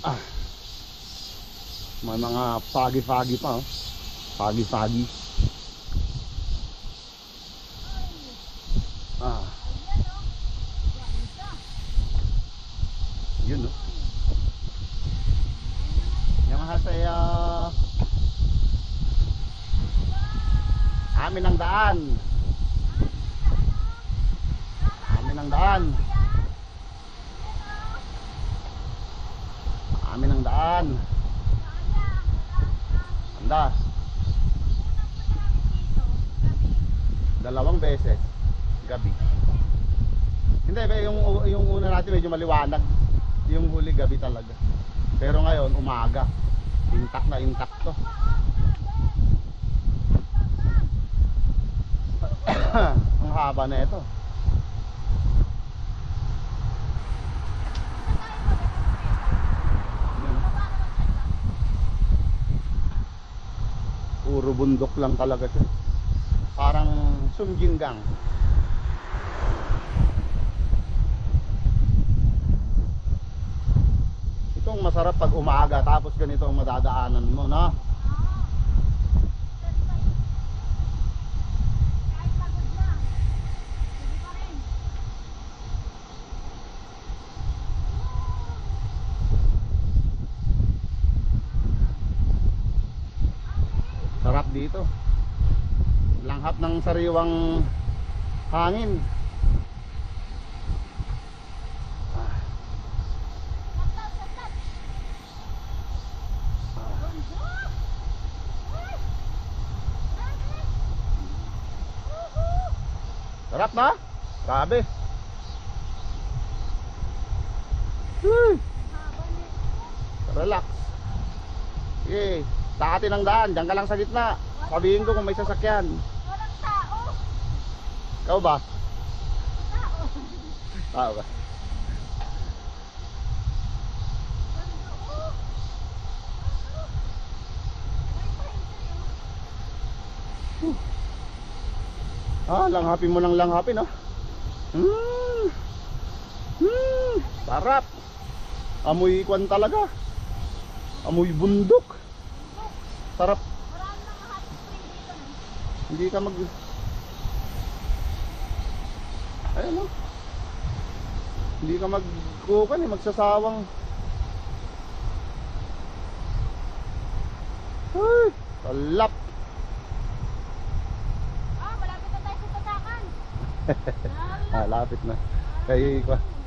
Ah. May mga foggy-foggy pa oh. Foggy-foggy. Ah. Yun no. Yamahaseyo. Amin ang daan. Amin ang daan. Daan. Andas. Dalawang beses. Gabi. Hindi, yung, yung una natin medyo maliwanag. Yung huli gabi talaga. Pero ngayon, umaga. Intact na intact to. Ang haba na ito. Puro bundok lang talaga siya. Parang Sumjingang. Itong masarap pag umaga tapos ganito ang madadaanan mo, no? Sarap dito. Langhap ng sariwang hangin. Sarap na? Grabe. Nito. relax. Sige, sa atin ang daan. Diyan ka lang sa gitna. Sabihin ko kung may sasakyan. Walang tao. Ikaw ba? Tao. Tao ba? Oh. Ah, langhapin mo ng langhapin, ah. Mm. Mm. Sarap. Amoy kwan talaga. Amoy bundok. Sarap. No? Hindi ka mag... Ayun, oh. Hindi ka mag... Kukan, eh, magsasawang... Ay, talap. Ah, malapit na tayo sa tatakan. Ah, lapit na. Kay, kwa-